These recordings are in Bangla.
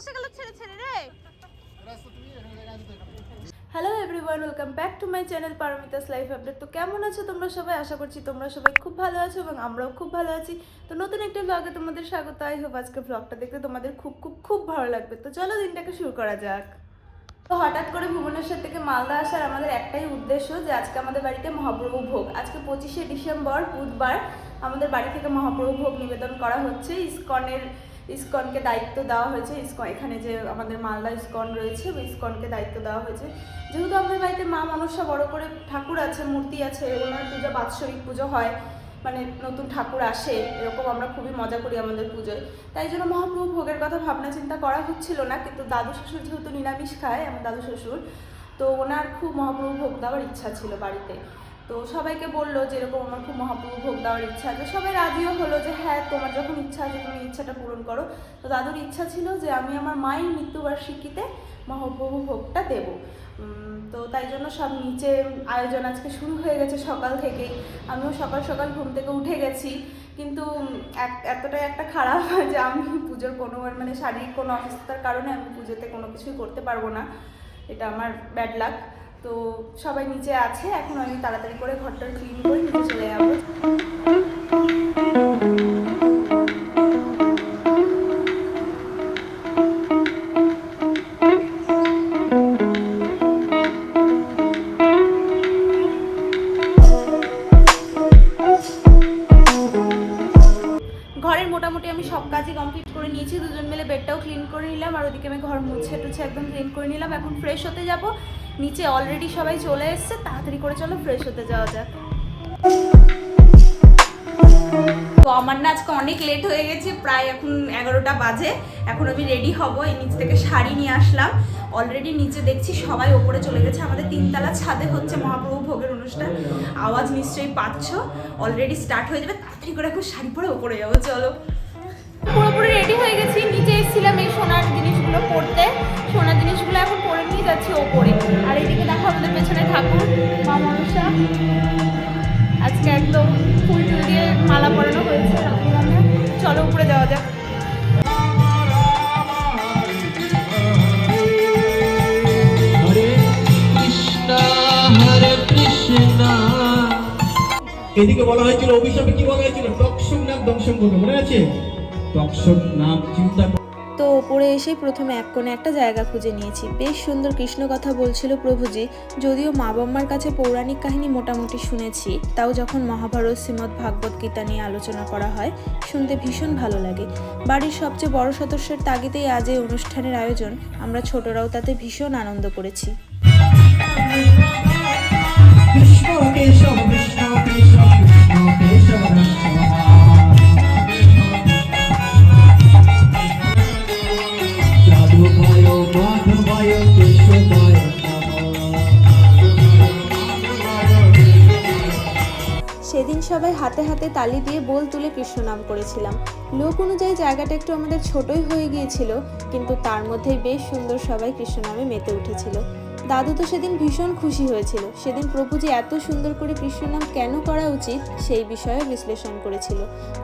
বসে গেল ছেড়ে ছেড়ে রে। Hello everyone welcome back to my channel Paromita's life update তো কেমন আছো তোমরা সবাই? আশা করছি তোমরা সবাই খুব ভালো আছো এবং আমরাও খুব ভালো আছি। তো নতুন একটা ব্লগে তোমাদের স্বাগত। আই হোপ আজকে ব্লগটা দেখতে তোমাদের খুব খুব খুব ভালো লাগবে। তো চলো দিনটাকে শুরু করা যাক। তো হঠাৎ করে ভুবনেশ্বর থেকে মালদা আসার আমাদের একটাই উদ্দেশ্য যে আজকে আমাদের বাড়িতে মহাপ্রভু ভোগ। আজকে পঁচিশে ডিসেম্বর, বুধবার আমাদের বাড়ি থেকে মহাপ্রভু ভোগ নিবেদন করা হচ্ছে। ইসকনের ইসকনকে দায়িত্ব দেওয়া হয়েছে। ইসকন এখানে যে আমাদের মালদা ইসকন রয়েছে ইসকনকে দায়িত্ব দেওয়া হয়েছে। যেহেতু আমাদের বাড়িতে মা মনসা বড় করে ঠাকুর আছে, মূর্তি আছে, ওনার পুজো, বাৎসরিক পুজো হয় মানে নতুন ঠাকুর আসে, এরকম আমরা খুবই মজা করি আমাদের পুজোয়। তাই জন্য মহাপ্রভু ভোগের কথা ভাবনা চিন্তা করা হচ্ছিল না, কিন্তু দাদু শ্বশুর যেহেতু নিরামিষ খায়, আমার দাদু শ্বশুর, তো ওনার খুব মহাপ্রভু ভোগ দেওয়ার ইচ্ছা ছিল বাড়িতে। তো সবাইকে বলল যে এরকম আমার খুব মহাপ্রভু ভোগ দেওয়ার ইচ্ছা আছে। সবাই রাজিও হলো যে হ্যাঁ তোমার যখন ইচ্ছা আছে তুমি ইচ্ছাটা পূরণ করো। তো দাদুর ইচ্ছা ছিল যে আমি আমার মায়ের মৃত্যুবার্ষিকীতে মহাপ্রভু ভোগটা দেবো। তো তাই জন্য সব নিচে আয়োজন আজকে শুরু হয়ে গেছে সকাল থেকেই। আমিও সকাল সকাল ঘুম থেকে উঠে গেছি। কিন্তু এতটাই একটা খারাপ যে আমি পুজোর কোনো মানে শারীরিক কোনো অসুস্থতার কারণে আমি পুজোতে কোনো কিছুই করতে পারব না। এটা আমার ব্যাড লাক তো সবাই নিচে আছে এখন আমি তাড়াতাড়ি করে ঘরটা ক্লিন করে নিচে চলে যাব। একদম ক্লিন করে নিলাম। এখন ফ্রেশ হতে যাব। নিচে অলরেডি সবাই চলে এসছে। তাড়াতাড়ি করে চলো ফ্রেশ হতে যাওয়া যাক। তো আমার না আজকে অনেক লেট হয়ে গেছে, প্রায় এখন এগারোটা বাজে। এখন আমি রেডি হব। এই নিচ থেকে শাড়ি নিয়ে আসলাম। অলরেডি নিচে দেখছি সবাই ওপরে চলে গেছে। আমাদের তিনতলা ছাদে হচ্ছে মহাপ্রভু ভোগের অনুষ্ঠান। আওয়াজ নিশ্চয়ই পাচ্ছ। অলরেডি স্টার্ট হয়ে যাবে। তাড়াতাড়ি করে এখন শাড়ি পরে ওপরে যাব। চলো। পুরোপুরি রেডি হয়ে গেছি। নিচে এসেছিলাম এই সোনার জিনিসগুলো পড়তে। সোনার জিনিসগুলো এখন পরে নিয়ে যাচ্ছি ওপরে। আর এইদিকে দেখো আমাদের পেছনে ঠাকুর মা মনসা। আজকে একদম ফুল টুল দিয়ে মালা পরানো হয়েছে চলো উপরে যাওয়া যাক। এদিকে বলা হয়েছিল অভিশাপে কি বলা হয়েছিল? দক্ষক নাম দংশন করবে মনে আছে? দক্ষক নাম চিন্তা তো ওপরে এসে প্রথমে এক কোণে একটা জায়গা খুঁজে নিয়েছি। বেশ সুন্দর কৃষ্ণ কথা বলছিল প্রভুজি যদিও মা বাম্মার কাছে পৌরাণিক কাহিনী মোটামুটি শুনেছি। তাও যখন মহাভারত শ্রীমদ্ ভাগবত গীতা নিয়ে আলোচনা করা হয় শুনতে ভীষণ ভালো লাগে। বাড়ির সবচেয়ে বড় সদস্যের তাগিদেই আজ এই অনুষ্ঠানের আয়োজন। আমরা ছোটরাও তাতে ভীষণ আনন্দ করেছি। সবাই হাতে হাতে তালি দিয়ে বোল তুলে কৃষ্ণ নাম করেছিলাম। লোক অনুযায়ী জায়গাটা একটু আমাদের ছোটই হয়ে গিয়েছিল, কিন্তু তার মধ্যেই বেশ সুন্দর সবাই কৃষ্ণ নামে মেতে উঠেছিল। দাদু তো সেদিন ভীষণ খুশি হয়েছিল। সেদিন প্রভু যে এত সুন্দর করে কৃষ্ণ নাম কেন করা উচিত, সেই বিষয়ে বিশ্লেষণ করেছিল।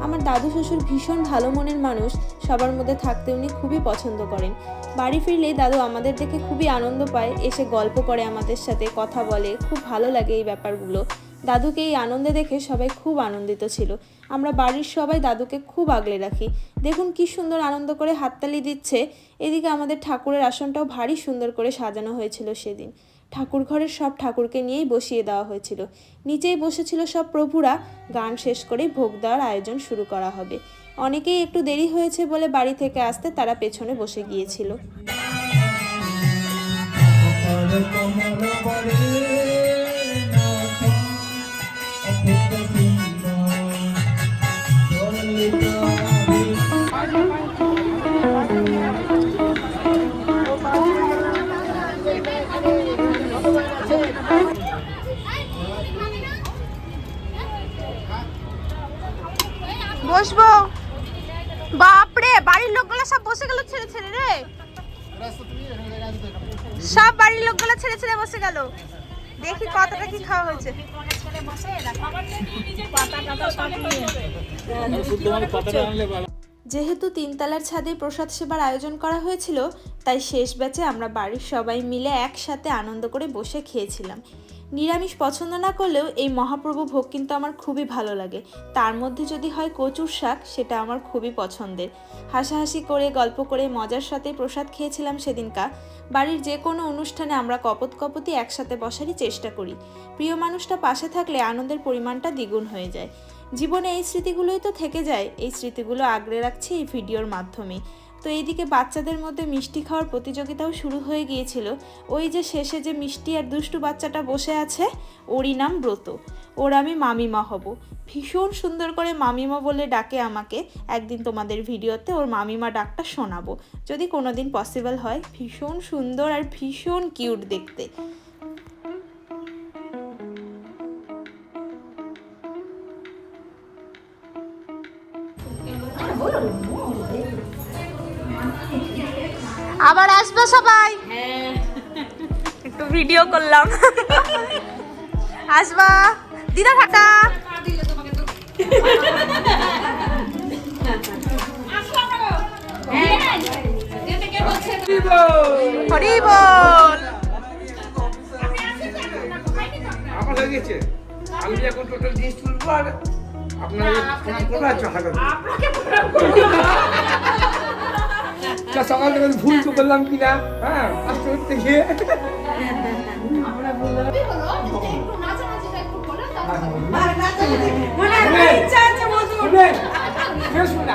আমার দাদু শ্বশুর ভীষণ ভালো মনের মানুষ, সবার মধ্যে থাকতে উনি খুবই পছন্দ করেন। বাড়ি ফিরলেই দাদু আমাদের দেখে খুবই আনন্দ পায়, এসে গল্প করে আমাদের সাথে, কথা বলে, খুব ভালো লাগে এই ব্যাপারগুলো। দাদুকে এই আনন্দে দেখে সবাই খুব আনন্দিত ছিল। আমরা বাড়ির সবাই দাদুকে খুব আগলে রাখি। দেখুন কি সুন্দর আনন্দ করে হাততালি দিচ্ছে। এদিকে আমাদের ঠাকুরের আসনটাও ভারী সুন্দর করে সাজানো হয়েছিল সেদিন। ঠাকুর ঘরের সব ঠাকুরকে নিয়েই বসিয়ে দেওয়া হয়েছিল। নিচেই বসেছিল সব প্রভুরা। গান শেষ করেই ভোগ দেওয়ার আয়োজন শুরু করা হবে। অনেকেই একটু দেরি হয়েছে বলে বাড়ি থেকে আসতে তারা পেছনে বসে গিয়েছিল। বসবো। বাপরে, বাড়ির লোকগুলো সব বসে গেল ছেড়ে ছেড়ে রে। সব বাড়ির লোকগুলো ছেড়ে ছেড়ে বসে গেল। দেখি কতটা কি খাওয়া হয়েছে। যেহেতু তিনতলার ছাদে প্রসাদ সেবার আয়োজন করা হয়েছিল, তাই শেষ ব্যাচে আমরা বাড়ির সবাই মিলে একসাথে আনন্দ করে বসে খেয়েছিলাম। নিরামিষ পছন্দ না করলেও এই মহাপ্রভু ভোগ কিন্তু আমার খুবই ভালো লাগে। তার মধ্যে যদি হয় কচুর শাক, সেটা আমার খুবই পছন্দের। হাসাহাসি করে, গল্প করে, মজার সাথে প্রসাদ খেয়েছিলাম সেদিনকা। বাড়ির যে কোনো অনুষ্ঠানে আমরা কপত কপতি একসাথে বসারই চেষ্টা করি। প্রিয় মানুষটা পাশে থাকলে আনন্দের পরিমাণটা দ্বিগুণ হয়ে যায়। জীবনে এই স্মৃতিগুলোই তো থেকে যায়। এই স্মৃতিগুলো আগলে রাখছি এই ভিডিওর মাধ্যমে। তো এইদিকে বাচ্চাদের মধ্যে মিষ্টি খাওয়ার প্রতিযোগিতাও শুরু হয়ে গিয়েছিল। ওই যে শেষে যে মিষ্টি আর দুষ্টু বাচ্চাটা বসে আছে, ওরই নাম ব্রত। ওর আমি মামিমা হব। ভীষণ সুন্দর করে মামিমা বলে ডাকে আমাকে। একদিন তোমাদের ভিডিওতে ওর মামিমা ডাকটা শোনাবো। যদি কোনোদিন পসিবল হয়, ভীষণ সুন্দর আর ভীষণ কিউট দেখতে। সবাই। একটু ভিডিও করলাম। আসবা। দিদা ফাটা হরি বল আমার হয়ে গেছে আমি এখন টোটাল জিনিস তুলবো আর আপনার প্রণাম সকাল থেকে ভুল তো করলাম কিনা? হ্যাঁ আস্তে আস্তে গিয়ে।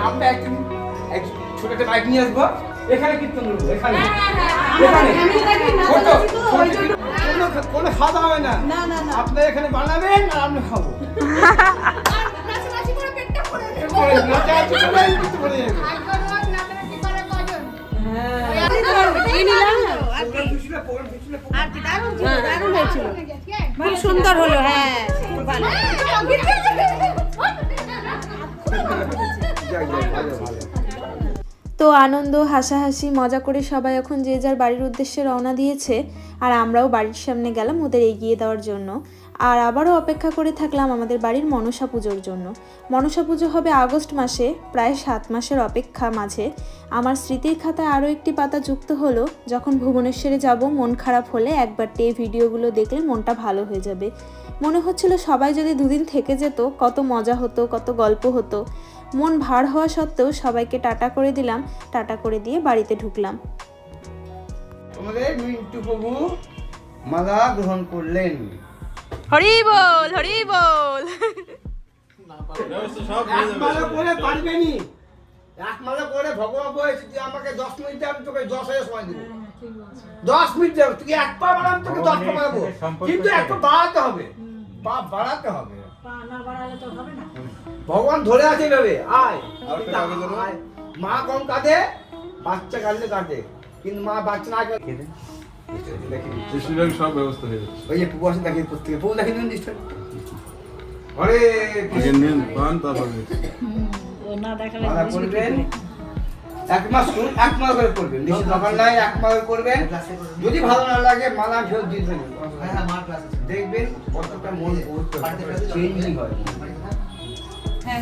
আমরা একদিন ছোট একটা বাইক নিয়ে আসব এখানে কীর্তন করব এখানে এখানে ছোট, ছোট, কোনো- কোনো খাওয়া হবে না আপনার এখানে বানাবেন আর আমরা খাব নাচানাচি যাবে। খুব সুন্দর হলো হ্যাঁ। তো আনন্দ, হাসাহাসি, মজা করে সবাই এখন যে যার বাড়ির উদ্দেশ্যে রওনা দিয়েছে, আর আমরাও বাড়ির সামনে গেলাম ওদের এগিয়ে দেওয়ার জন্য আর আবারও অপেক্ষা করে থাকলাম আমাদের বাড়ির মনসা পুজোর জন্য। মনসা পুজো হবে আগস্ট মাসে, প্রায় সাত মাসের অপেক্ষা মাঝে। আমার স্মৃতির খাতায় আরও একটি পাতা যুক্ত হলো, যখন ভুবনেশ্বরে যাব, মন খারাপ হলে একবারটি এই ভিডিওগুলো দেখলে মনটা ভালো হয়ে যাবে। মনে হচ্ছিল সবাই যদি দুদিন থেকে যেত, কত মজা হতো, কত গল্প হতো। মন ভার হওয়া সত্ত্বেও সবাইকে টাটা করে দিলাম, টাটা করে দিয়ে বাড়িতে ঢুকলাম। মিন্টু প্রভু মালা গ্রহণ করলেন। হরি বল হরি বল। এক করে পারবেনি এক মালা করে ভগবান বলেছে তুই আমাকে দশ মিনিটে আমি তোকে দশ হাজার সময় দেবো। দশ মিনিট দেবো তুই এক পা বাড়াম তোকে দশ পা বাড়াবো কিন্তু এক পা বাড়াতে হবে। পা বাড়াতে হবে ভগবান ধরে আছে এভাবে আয়। মা কম কাঁদে বাচ্চা কাঁদলে কাঁদে। কিন্তু মা বাচ্চা না কাঁদে সব ব্যবস্থা হয়ে যাচ্ছে। ওই যে দেখি প্রত্যেকে। দেখি আরে পান তারপর করবেন এক মাস করুন, এক মাস করে করবেন বেশি দরকার নাই এক মাস করে করবেন যদি ভালো না লাগে মালা ফেরত দিয়ে দেবেন দেখবেন কতটা মন চেঞ্জিং হয়। হ্যাঁ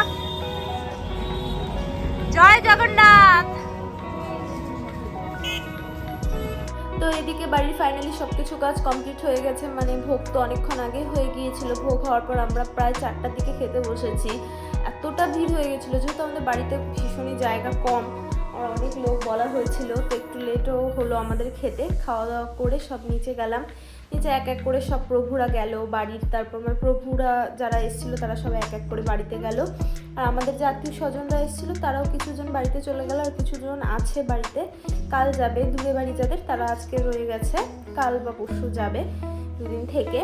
এদিকে বাড়ির ফাইনালি সব কিছু কাজ কমপ্লিট হয়ে গেছে মানে ভোগ তো অনেকক্ষণ আগে হয়ে গিয়েছিল। ভোগ হওয়ার পর আমরা প্রায় চারটার দিকে খেতে বসেছি। এতটা ভিড় হয়ে গেছিল, যেহেতু আমাদের বাড়িতে ভীষণই জায়গা কম, আর অনেক লোক বলা হয়েছিল, তো একটু লেটও হলো আমাদের খেতে। খাওয়া দাওয়া করে সব নিচে গেলাম। নিচে এক এক করে সব প্রভুরা গেল, বাড়ির তারপর আমার প্রভুরা যারা এসেছিল তারা সব এক এক করে বাড়িতে গেল। আর আমাদের আত্মীয় স্বজনরা এসেছিল তারাও কিছুজন বাড়িতে চলে গেল আর কিছুজন আছে বাড়িতে। কাল যাবে, দূরে বাড়ি যাদের, তারা আজকে রয়ে গেছে। কাল বা পরশু যাবে দুদিন থেকে।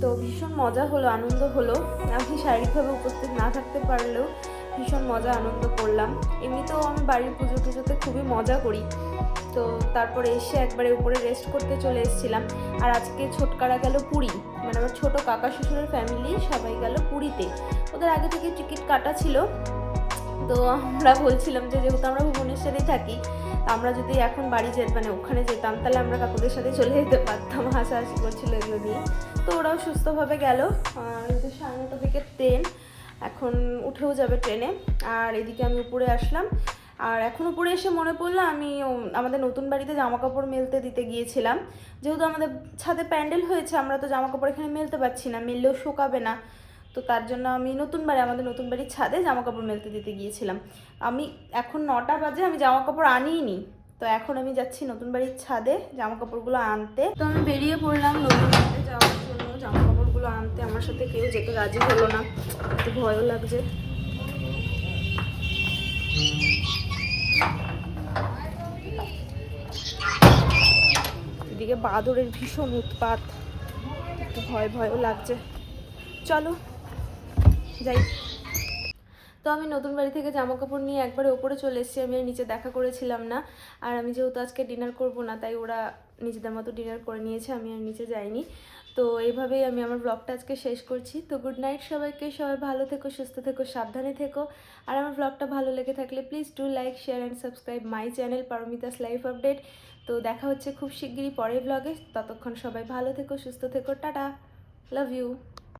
তো ভীষণ মজা হলো, আনন্দ হলো। আমি শারীরিকভাবে উপস্থিত না থাকতে পারলেও ভীষণ মজা আনন্দ করলাম। এমনিতেও আমি বাড়ির পুজো টুজোতে খুবই মজা করি। তো তারপরে এসে একবারে উপরে রেস্ট করতে চলে এসেছিলাম। আর আজকে ছোটকারা গেল পুরী। মানে আমার ছোটো কাকা শ্বশুরের ফ্যামিলি সবাই গেল পুরীতে। ওদের আগে থেকে টিকিট কাটা ছিল। তো আমরা বলছিলাম যে যেহেতু আমরা ভুবনেশ্বরেই থাকি আমরা যদি এখন বাড়ি যেত মানে ওখানে যেতাম, তাহলে আমরা কাকুদের সাথে চলে যেতে পারতাম, হাসাহাসি করছিল এগুলো নিয়ে। তো ওরাও সুস্থভাবে গেল। সাড়ে নটা থেকে ট্রেন এখন উঠেও যাবে ট্রেনে। আর এদিকে আমি উপরে আসলাম। আর এখন উপরে এসে মনে পড়ল আমি আমাদের নতুন বাড়িতে জামা কাপড় মেলতে দিতে গিয়েছিলাম। যেহেতু আমাদের ছাদে প্যান্ডেল হয়েছে, আমরা তো জামা কাপড় এখানে মেলতে পারছি না, মেললেও শুকাবে না। তো তার জন্য আমি নতুন বাড়ি, আমাদের নতুন বাড়ির ছাদে জামা কাপড় মেলতে দিতে গিয়েছিলাম। আমি এখন নটা বাজে, আমি জামা কাপড় আনিই তো এখন আমি যাচ্ছি নতুন বাড়ির ছাদে জামা কাপড়গুলো আনতে। তো আমি বেরিয়ে পড়লাম নতুন বাড়িতে যাওয়ার জন্য জামা কাপড়গুলো আনতে আমার সাথে কেউ যেতে রাজি হলো না। একটু ভয়ও লাগছে। এদিকে বাদরের ভীষণ উৎপাত। একটু ভয় ভয়ও লাগছে। চলো, যাই। তো আমি নতুন বাড়ি থেকে জামা কাপড় নিয়ে একবারে ওপরে চলে এসেছি, আমি নিচে দেখা করেছিলাম না। আর আমি যেহেতু আজকে ডিনার করব না, তাই ওরা নিজেদের মতো ডিনার করে নিয়েছে, আমি আর নিচে যাইনি। তো এইভাবেই আমি আমার ব্লগটা আজকে শেষ করছি। তো গুড নাইট সবাইকে, সবাই ভালো থেকো, সুস্থ থেকো, সাবধানে থেকো। আর আমার ব্লগটা ভালো লেগে থাকলে please do like share and subscribe my channel Paromita's life update তো দেখা হচ্ছে খুব শিগগিরই পরের ব্লগে ততক্ষণ সবাই ভালো থেকো, সুস্থ থেকো, টাটা লাভ ইউ